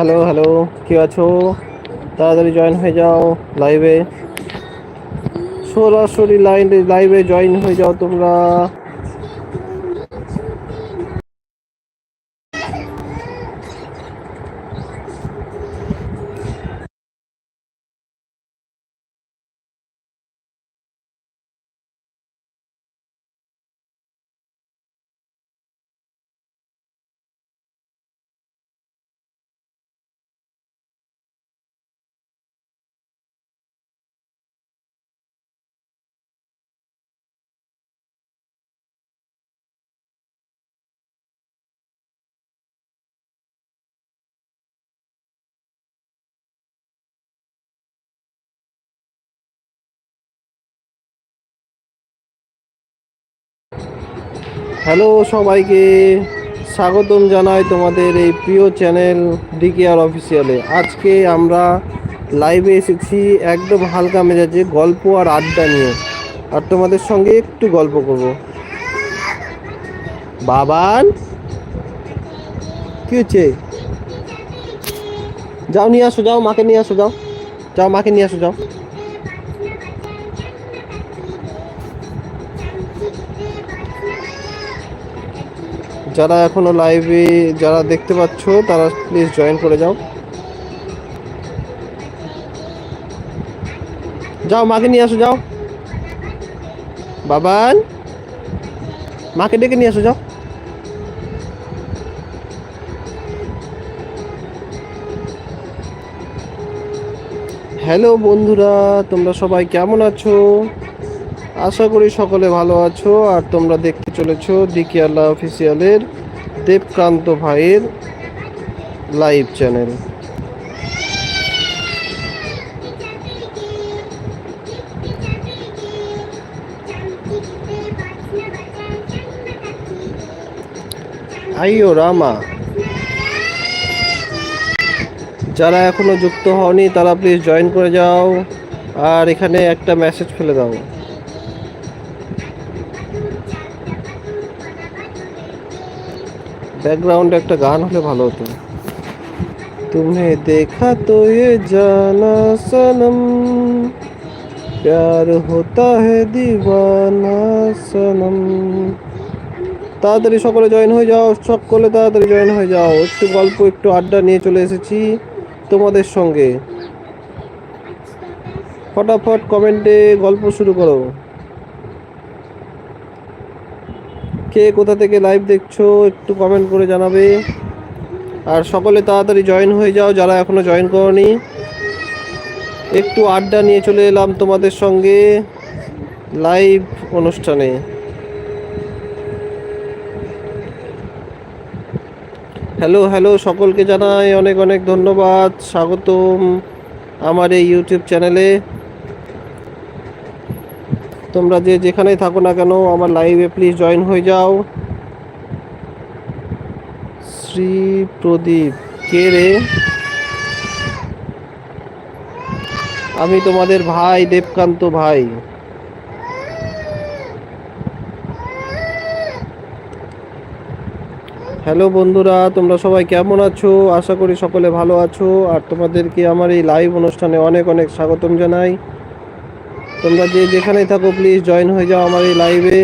Hello hello কি আছো? তাড়াতাড়ি জয়েন হয়ে যাও লাইভে সরাসরি লাইন লাইভে জয়েন হয়ে যাও তোমরা। হ্যালো সবাইকে স্বাগতম জানাই তোমাদের এই প্রিয় চ্যানেল ডিকেআর অফিসিয়ালে। আজকে আমরা লাইভে এসেছি একদম হালকা মেজাজে গল্প আর আড্ডা নিয়ে। আর তোমাদের সঙ্গে একটু গল্প করব। বাবান? কি হচ্ছে? যাও নিয়ে আসো, যাও, মাকে নিয়ে আসো, যাও। যাও, মাকে নিয়ে আসো, যাও। যারা এখনও লাইভে যারা দেখতে পাচ্ছ, তারা প্লিজ জয়েন করে যাও। যাও, মাকে নিয়ে আসো, যাও। বাবান, মাকে ডেকে নিয়ে আসো, যাও। হ্যালো বন্ধুরা, তোমরা সবাই কেমন আছো? আশা করি সকলে ভালো আছো, আর তোমরা দেখতে চলেছো দিকি আল্লাহ অফিসিয়ালের দেবকান্ত ভাইয়ের লাইভ চ্যানেল আইও রামা। যারা এখনও যুক্ত হওনি, তারা প্লিজ জয়েন করে যাও, আর এখানে একটা মেসেজ ফেলে দাও। ব্যাকগ্রাউন্ডে একটা গান হলে ভালো হতো तुम्हें देखा तो ये जाना सनम प्यार होता है दीवाना सनम তাড়াতাড়ি সকলে জয়েন হয়ে যাও সকলে তাড়াতাড়ি জয়েন হয়ে যাও একটু গল্প একটু আড্ডা নিয়ে চলে এসেছি তোমাদের সঙ্গে ফটাফট কমেন্টে গল্প শুরু করো কে কোথা থেকে লাইভ দেখছ, একটু কমেন্ট করে জানাবে। আর সকলে তাড়াতাড়ি জয়েন হয়ে যাও, যারা এখনও জয়েন করনি। একটু আড্ডা নিয়ে চলে এলাম তোমাদের সঙ্গে লাইভ অনুষ্ঠানে। হ্যালো হ্যালো সকলকে জানাই অনেক অনেক ধন্যবাদ, স্বাগতম আমার এই ইউটিউব চ্যানেলে তোমরা যে যেখানেই থাকো না কেন, আমার লাইভে প্লিজ জয়েন হয়ে যাও। শ্রী প্রদীপ, কে রে? আমি তোমাদের ভাই, দেবকান্ত ভাই। হ্যালো বন্ধুরা, তোমরা সবাই কেমন আছো? আশা করি সকলে ভালো আছো। আর তোমাদেরকে আমার এই লাইভ অনুষ্ঠানে অনেক অনেক স্বাগতম জানাই। তোমরা যে যেখানেই থাকো প্লিজ জয়েন হয়ে যাও আমার এই লাইভে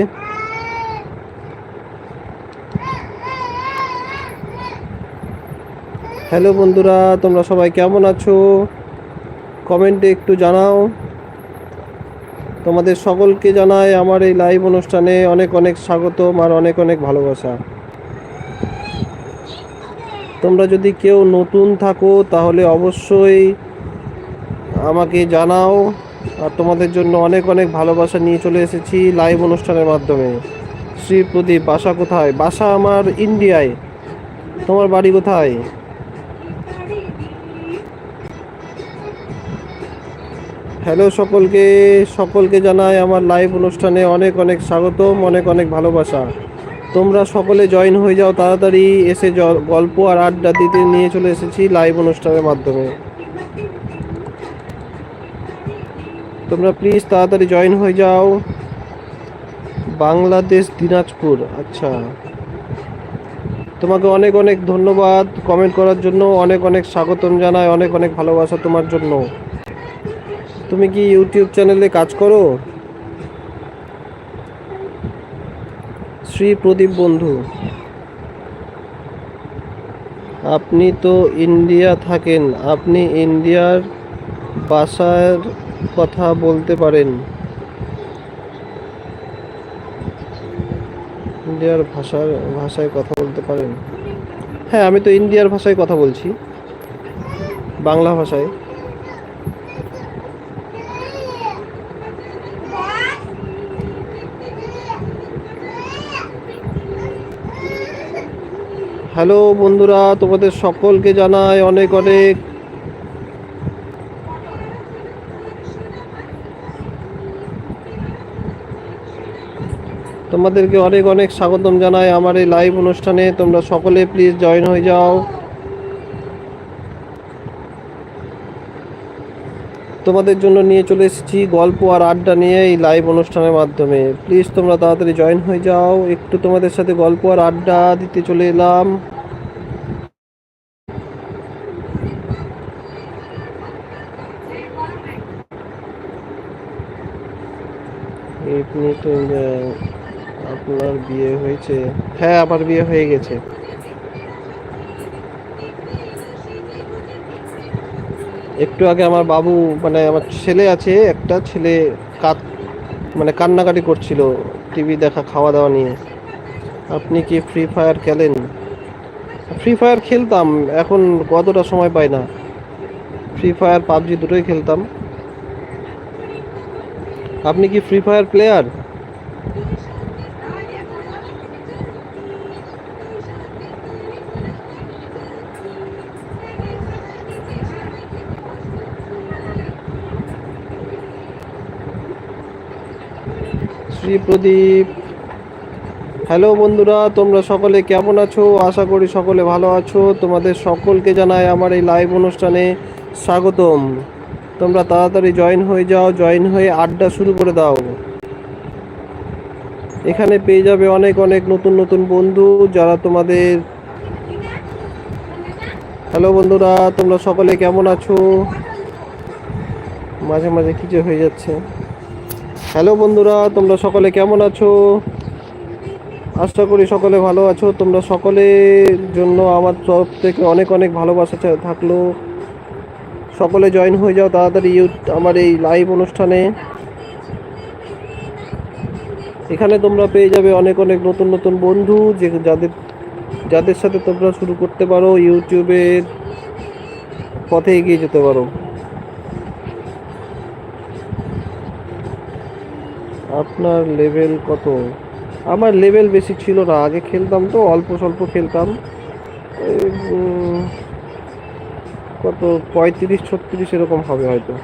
হ্যালো বন্ধুরা, তোমরা সবাই কেমন আছো? কমেন্টে একটু জানাও। তোমাদের সকলকে জানাই আমার এই লাইভ অনুষ্ঠানে অনেক অনেক স্বাগতম আর অনেক অনেক ভালোবাসা। তোমরা যদি কেউ নতুন থাকো, তাহলে অবশ্যই আমাকে জানাও। আর তোমাদের জন্য অনেক অনেক ভালোবাসা নিয়ে চলে এসেছি লাইভ অনুষ্ঠানের মাধ্যমে। শ্রী প্রদীপ, বাসা কোথায়? বাসা আমার ইন্ডিয়ায় তোমার বাড়ি কোথায়? হ্যালো সকলকে সকলকে জানাই আমার লাইভ অনুষ্ঠানে অনেক অনেক স্বাগতম, অনেক অনেক ভালোবাসা। তোমরা সকলে জয়েন হয়ে যাও তাড়াতাড়ি, এসে গল্প আর আড্ডা দিতে নিয়ে চলে এসেছি লাইভ অনুষ্ঠানের মাধ্যমে। তোমরা প্লিজ তাড়াতাড়ি জয়েন হয়ে যাও। বাংলাদেশ, দিনাজপুর আচ্ছা। তোমাকে অনেক অনেক ধন্যবাদ কমেন্ট করার জন্য, অনেক অনেক স্বাগতম জানাই, অনেক অনেক ভালোবাসা তোমার জন্য। তুমি কি ইউটিউব চ্যানেলে কাজ করো? শ্রী প্রদীপ বন্ধু। আপনি তো ইন্ডিয়া থাকেন, আপনি ইন্ডিয়ার ভাষার কথা বলতে পারেন। ইন্ডিয়ার ভাষার, ভাষায় কথা বলতে পারেন। হ্যাঁ আমি তো ইন্ডিয়ার ভাষায় কথা বলছি। বাংলা ভাষায়। হ্যালো বন্ধুরা, তোমাদের সকলকে জানাই অনেক অনেক তোমাদেরকে অনেক অনেক স্বাগতম জানাই আমার এই লাইভ অনুষ্ঠানে। তোমরা সকলে প্লিজ জয়েন হয়ে যাও। তোমাদের জন্য নিয়ে চলে এসেছি গল্প আর আড্ডা নিয়ে এই লাইভ অনুষ্ঠানের মাধ্যমে। প্লিজ তোমরা তাড়াতাড়ি জয়েন হয়ে যাও। একটু তোমাদের সাথে গল্প আর আড্ডা দিতে চলে এলাম। আপনি তো আহ, আপনার বিয়ে হয়েছে। হ্যাঁ আমার বিয়ে হয়ে গেছে। একটু আগে আমার বাবু মানে আমার ছেলে আছে, একটা ছেলে কাত মানে কান্নাকাটি করছিল, টিভি দেখা, খাওয়া দাওয়া নিয়ে। আপনি কি ফ্রি ফায়ার খেলেন? ফ্রি ফায়ার খেলতাম, এখন কতটা সময় পাই না। ফ্রি ফায়ার পাবজি দুটোই খেলতাম। আপনি কি free fire player Shri Pradeep. Hello বন্ধুরা, তোমরা সকলে কেমন আছো? আশা করি সকলে ভালো আছো। তোমাদের সকলকে জানাই আমার এই লাইভ অনুষ্ঠানে স্বাগতম। তোমরা তাড়াতাড়ি জয়েন হয়ে যাও জয়েন হয়ে আড্ডা শুরু করে দাও। এখানে পেয়ে যাবে অনেক অনেক নতুন নতুন বন্ধু যারা তোমাদের হ্যালো বন্ধুরা, তোমরা সকলে কেমন আছো? মাঝে মাঝে কি যে হয়ে যাচ্ছে। হ্যালো বন্ধুরা, তোমরা সকলে কেমন আছো? আশা করি সকলে ভালো আছো। তোমরা সকলের জন্য আমার তরফ থেকে অনেক অনেক ভালোবাসা থাকল। সকলে জয়েন হয়ে যাও তাড়াতাড়ি ইউ আমার এই লাইভ অনুষ্ঠানে। এখানে তোমরা পেয়ে যাবে অনেক অনেক নতুন নতুন বন্ধু, যে যাদের যাদের সাথে তোমরা শুরু করতে পারো, ইউটিউবের পথে এগিয়ে যেতে পারো। আপনার লেভেল কত? আমার লেভেল বেশি ছিল না, আগে খেলতাম তো, অল্প স্বল্প খেলতাম। কত? পঁয়ত্রিশ, ছত্রিশ এরকম হবে হয়তো।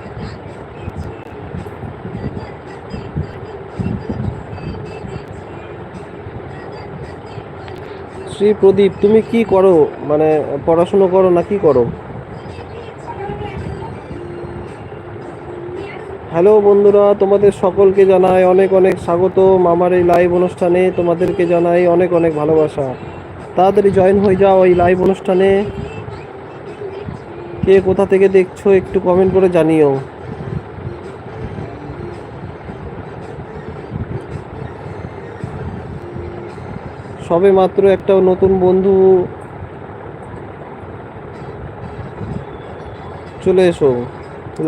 শ্রী প্রদীপ, তুমি কি করো? মানে পড়াশুনো করো না কি করো? হ্যালো বন্ধুরা, তোমাদের সকলকে জানাই অনেক অনেক স্বাগতম আমার এই লাইভ অনুষ্ঠানে তোমাদেরকে জানাই অনেক অনেক ভালোবাসা। তাড়াতাড়ি জয়েন হয়ে যাও এই লাইভ অনুষ্ঠানে। কে কোথা থেকে দেখছ একটু কমেন্ট করে জানিও। সবে মাত্র একটা নতুন বন্ধু। চলে এসো।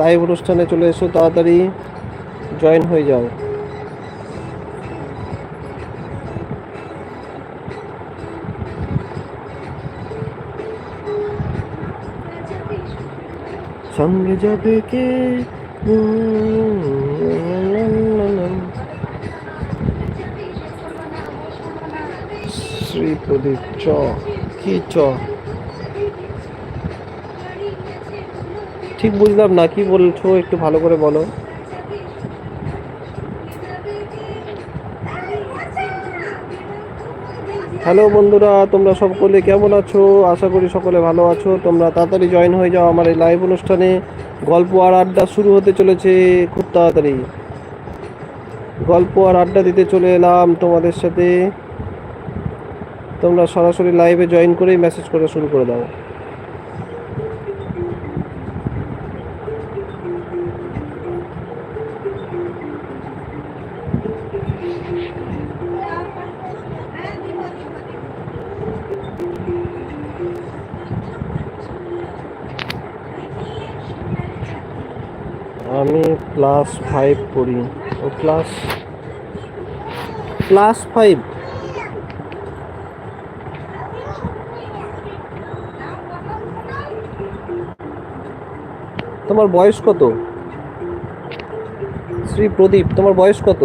লাইভ অনুষ্ঠানে চলে এসো, তাড়াতাড়ি জয়েন হয়ে যাও। সঙ্গে যাবে কে? শ্রী প্রদীপ চ, কি চ? ঠিক বুঝলাম না, কি বলছো একটু ভালো করে বলো। হ্যালো বন্ধুরা, তোমরা সকলে কেমন আছো? আশা করি সকলে ভালো আছো। তোমরা তাড়াতাড়ি জয়েন হয়ে যাও আমার এই লাইভ অনুষ্ঠানে। গল্প আর আড্ডা শুরু হতে চলেছে খুব তাড়াতাড়ি। গল্প আর আড্ডা দিতে চলে এলাম তোমাদের সাথে। তোমরা সরাসরি লাইভে জয়েন করেই মেসেজ করা শুরু করে দাও। ক্লাস ফাইভ পড়ি। ও ক্লাস ক্লাস ফাইভ? তোমার বয়স কত? শ্রী প্রদীপ, তোমার বয়স কত?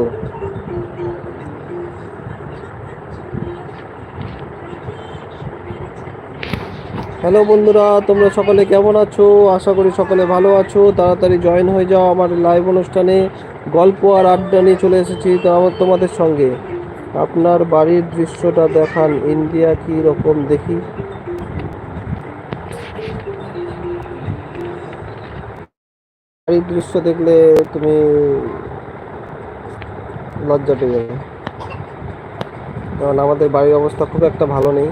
হ্যালো বন্ধুরা, তোমরা সকলে কেমন আছো? আশা করি সকলে ভালো আছো। তাড়াতাড়ি জয়েন হয়ে যাও আমার লাইভ অনুষ্ঠানে। গল্প আর আড্ডা নিয়ে চলে এসেছি তোমাদের সঙ্গে। আপনার বাড়ির দৃশ্যটা দেখান, ইন্ডিয়া কি রকম দেখি? বাড়ির দৃশ্য দেখলে তুমি লজ্জা পেয়ে যাবে। কারণ আমাদের বাড়ির অবস্থা খুব একটা ভালো নেই।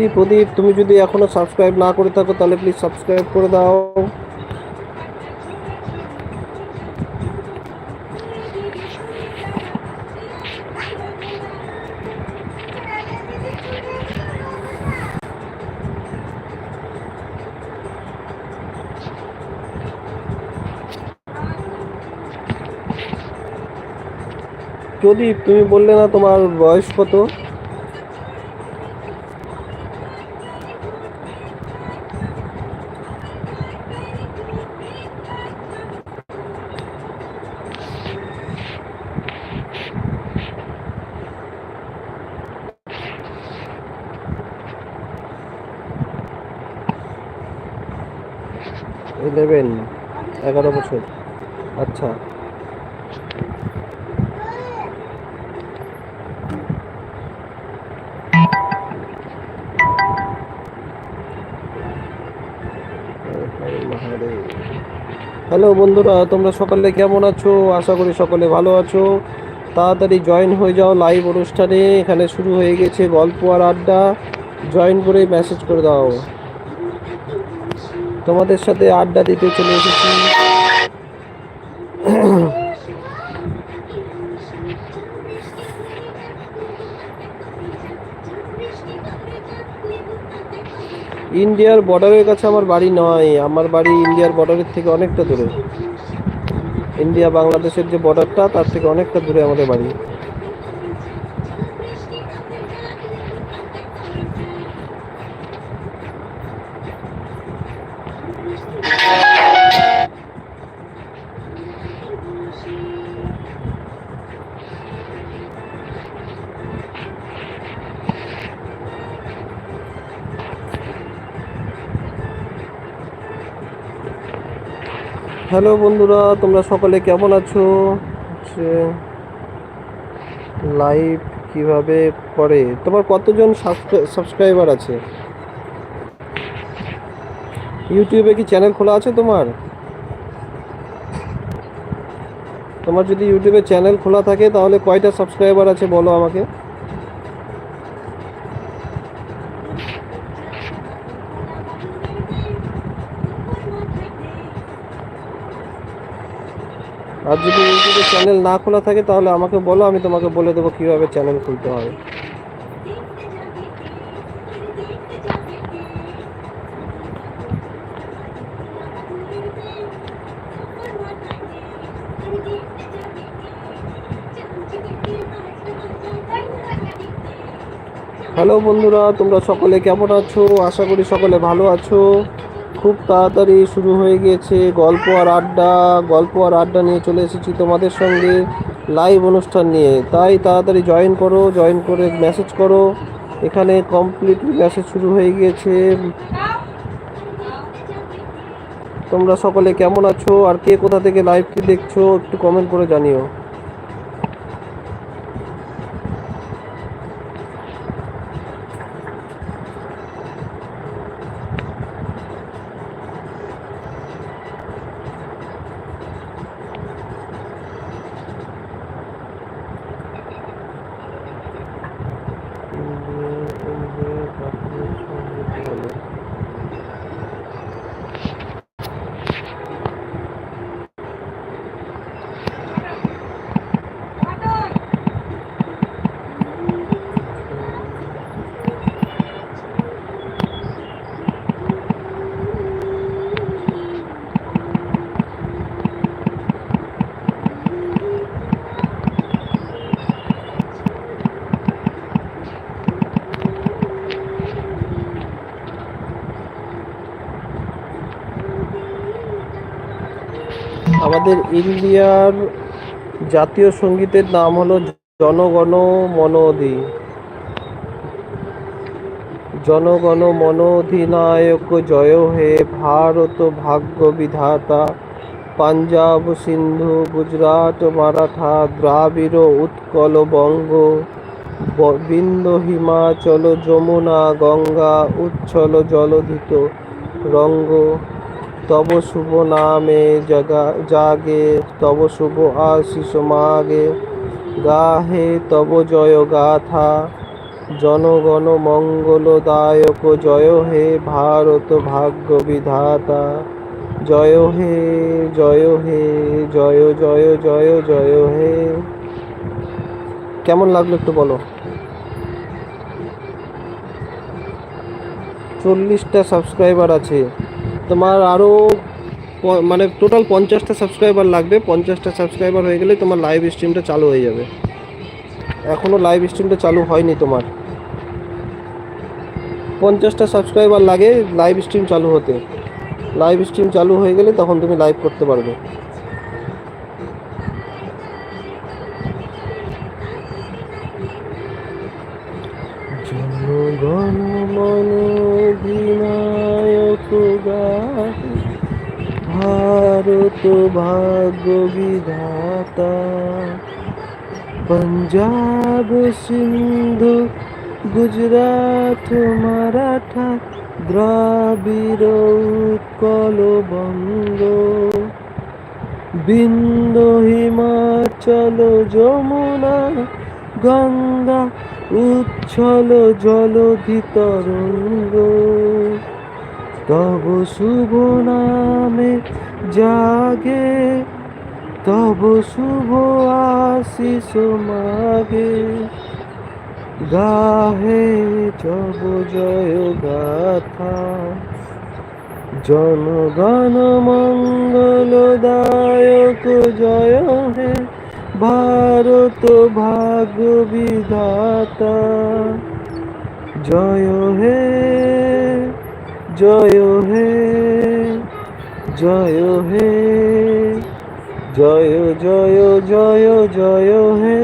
শ্রী প্রদীপ, তুমি যদি এখনও সাবস্ক্রাইব না করে থাকো, তাহলে প্লিজ সাবস্ক্রাইব করে দাও। প্রদীপ, তুমি বললে না তোমার বয়স কত? আচ্ছা। হ্যালো বন্ধুরা, তোমরা সকলে কেমন আছো? আশা করি সকলে ভালো আছো। তাড়াতাড়ি জয়েন হয়ে যাও লাইভ অনুষ্ঠানে। এখানে শুরু হয়ে গেছে গল্প আর আড্ডা। জয়েন করে মেসেজ করে দাও। তোমাদের সাথে আড্ডা দিতে চলে এসেছি। ইন্ডিয়ার বর্ডারের কাছে আমার বাড়ি নয়, আমার বাড়ি ইন্ডিয়ার বর্ডারের থেকে অনেকটা দূরে। ইন্ডিয়া বাংলাদেশের যে বর্ডারটা, তার থেকে অনেকটা দূরে আমাদের বাড়ি। হ্যালো বন্ধুরা, তোমরা সকলে কেমন আছো? হচ্ছে লাইভ কীভাবে করে? তোমার কতজন সাবস্ক্রাইবার আছে? ইউটিউবে কি চ্যানেল খোলা আছে তোমার? তোমার যদি ইউটিউবে চ্যানেল খোলা থাকে, তাহলে কয়টা সাবস্ক্রাইবার আছে বলো আমাকে? আর যদি ইউটিউবে চ্যানেল না খোলা থাকে তাহলে আমাকে বলো, আমি তোমাকে বলে দেবো কীভাবে চ্যানেল খুলতে হয়। হ্যালো বন্ধুরা, তোমরা সকলে কেমন আছো? আশা করি সকলে ভালো আছো। খুব তাড়াতাড়ি শুরু হয়ে গিয়েছে গল্প আর আড্ডা। গল্প আর আড্ডা নিয়ে চলে এসেছি তোমাদের সঙ্গে লাইভ অনুষ্ঠান নিয়ে। তাই তাড়াতাড়ি জয়েন করো জয়েন করে মেসেজ করো। এখানে কমপ্লিটলি মেসেজ শুরু হয়ে গিয়েছে। তোমরা সকলে কেমন আছো? আর কে কোথা থেকে লাইভটি দেখছ? একটু কমেন্ট করে জানিও। আমাদের ইন্ডিয়ার জাতীয় সঙ্গীতের নাম হলো জনগণ মনোধি। জনগণ মন অধিনায়ক জয় হে ভারত ভাগ্য বিধাতা। পাঞ্জাব, সিন্ধু, গুজরাট, মারাঠা, দ্রাবিড়, উৎকল বঙ্গ বিন্দ হিমাচল, যমুনা, গঙ্গা, উচ্ছল জলধিত রঙ্গ। তব শুভ নামে জগা, জাগে, তব শুভ আশিস মাগে। গাহে তব জয় গাথা, জনগণ মঙ্গলদায়ক জয় হে ভারত ভাগ্য বিধাতা জয় হে জয় হে, জয় জয় জয় জয় হে। কেমন লাগল একটু বলো? চল্লিশটা সাবস্ক্রাইবার আছে। তোমার আরও মানে টোটাল পঞ্চাশটা সাবস্ক্রাইবার লাগবে। পঞ্চাশটা সাবস্ক্রাইবার হয়ে গেলে তোমার লাইভ স্ট্রিমটা চালু হয়ে যাবে। এখনও লাইভ স্ট্রিমটা চালু হয়নি তোমার। পঞ্চাশটা সাবস্ক্রাইবার লাগে লাইভ স্ট্রিম চালু হতে। লাইভ স্ট্রিম চালু হয়ে গেলে তখন তুমি লাইভ করতে পারবে। জনগণ মন অধিনায়ক ভারত ভাগ্য বিধাতা পঞ্জাব সিন্ধু, গুজরাট মারাঠা, দ্রাবিড় উৎকল বঙ্গ। বিন্দ হিমাচল যমুনা, গঙ্গা উচ্ছল জলধি তরঙ্গ তব শুভ নামে জাগে, তব শুভ আশিস মাগে। গাহে জব জয় গাথা। জনগণ মঙ্গলদায়ক জয় হে, ভারত ভাগ বিধাতা। জয় হে জয় হে। জয় হে। জয় জয় জয় জয় হে।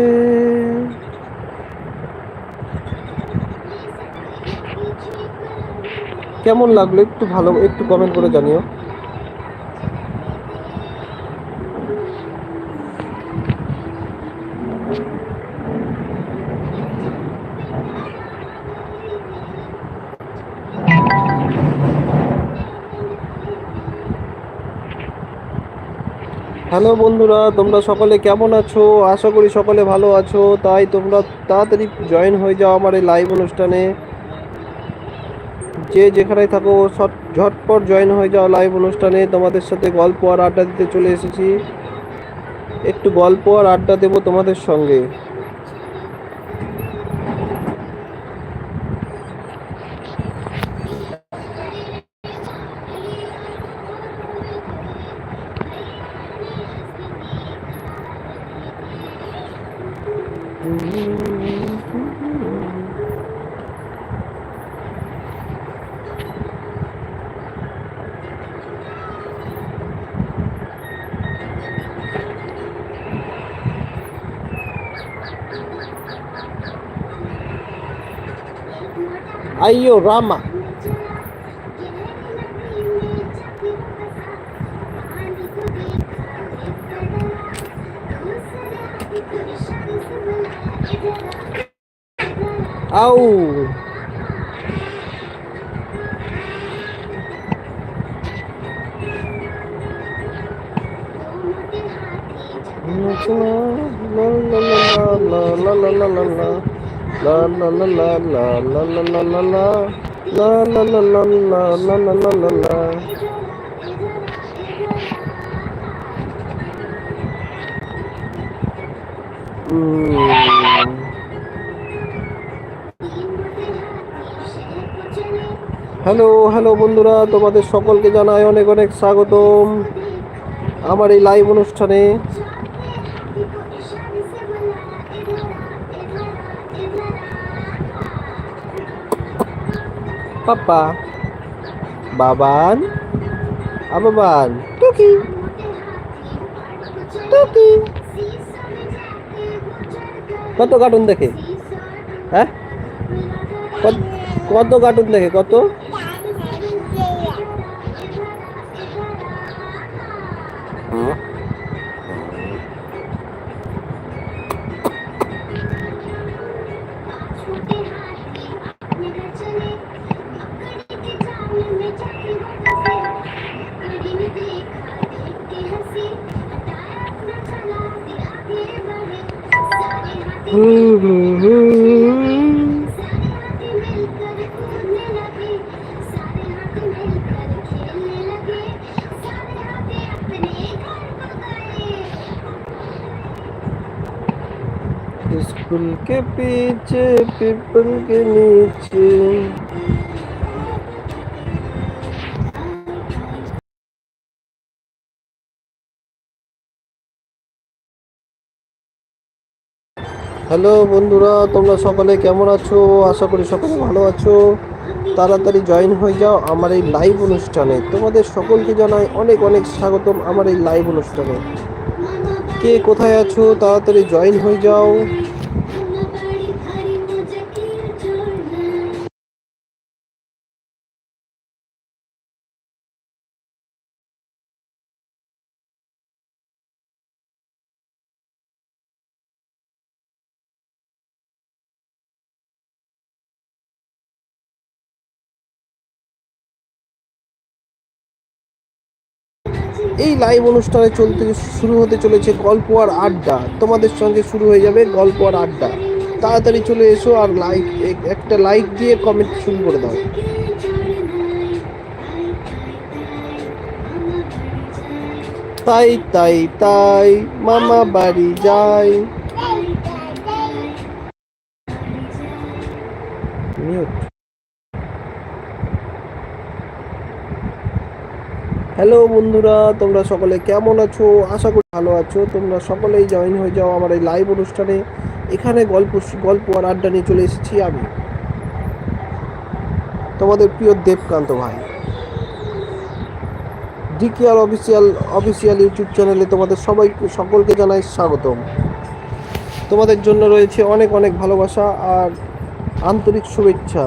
কেমন লাগল? একটু ভালো, একটু কমেন্ট করে জানিও। হ্যালো বন্ধুরা, তোমরা সকলে কেমন আছো? আশা করি সকলে ভালো আছো। তাই তোমরা তাড়াতাড়ি জয়েন হয়ে যাও আমার এই লাইভ অনুষ্ঠানে। যে যেখানে থাকো ঝটপট জয়েন হয়ে যাও লাইভ অনুষ্ঠানে। তোমাদের সাথে গল্প আর আড্ডা দিতে চলে এসেছি। একটু গল্প আর আড্ডা দেবো তোমাদের সঙ্গে। ಅಯ್ಯೋ Rama. ಅವು la la la la la la la la la hello hello বন্ধুরা তোমাদের সকলকে জানাই অনেক অনেক স্বাগতম আমার এই লাইভ অনুষ্ঠানে পাপা। বাবান। আবাবান টুকি। টুকি। কত কার্টুন দেখে? হ্যাঁ? কত কার্টুন দেখে? কত? হুম হ্যালো বন্ধুরা, তোমরা সকলে কেমন আছো? আশা করি সকলে ভালো আছো। তাড়াতাড়ি জয়েন হয়ে যাও আমার এই লাইভ অনুষ্ঠানে। তোমাদের সকলকে জানাই অনেক অনেক স্বাগতম আমার এই লাইভ অনুষ্ঠানে। কে কোথায় আছো? তাড়াতাড়ি জয়েন হয়ে যাও। এই লাইভ অনুষ্ঠানে চলতে শুরু হতে চলেছে গল্প আর আড্ডা। তোমাদের সঙ্গে শুরু হয়ে যাবে গল্প আর আড্ডা। তাড়াতাড়ি চলে এসো আর লাইক একটা লাইক দিয়ে কমেন্ট শুরু করে দাও। তাই তাই তাই, মামা বাড়ি যাই। হ্যালো বন্ধুরা, তোমরা সকলে কেমন আছো? আশা করি ভালো আছো। তোমরা সকলেই জয়েন হয়ে যাও আমার এই লাইভ অনুষ্ঠানে। এখানে গল্প গল্প আর আড্ডা নিয়ে চলে এসেছি আমি। তোমাদের প্রিয় দেবকান্ত ভাই। ডিকেআর অফিসিয়াল অফিসিয়াল ইউটিউব চ্যানেলে তোমাদের সবাই সকলকে জানাই স্বাগতম। তোমাদের জন্য রয়েছে অনেক অনেক ভালোবাসা আর আন্তরিক শুভেচ্ছা।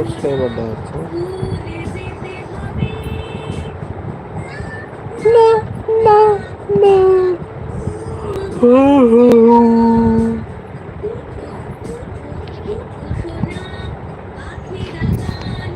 সাবস্ক্রাইবার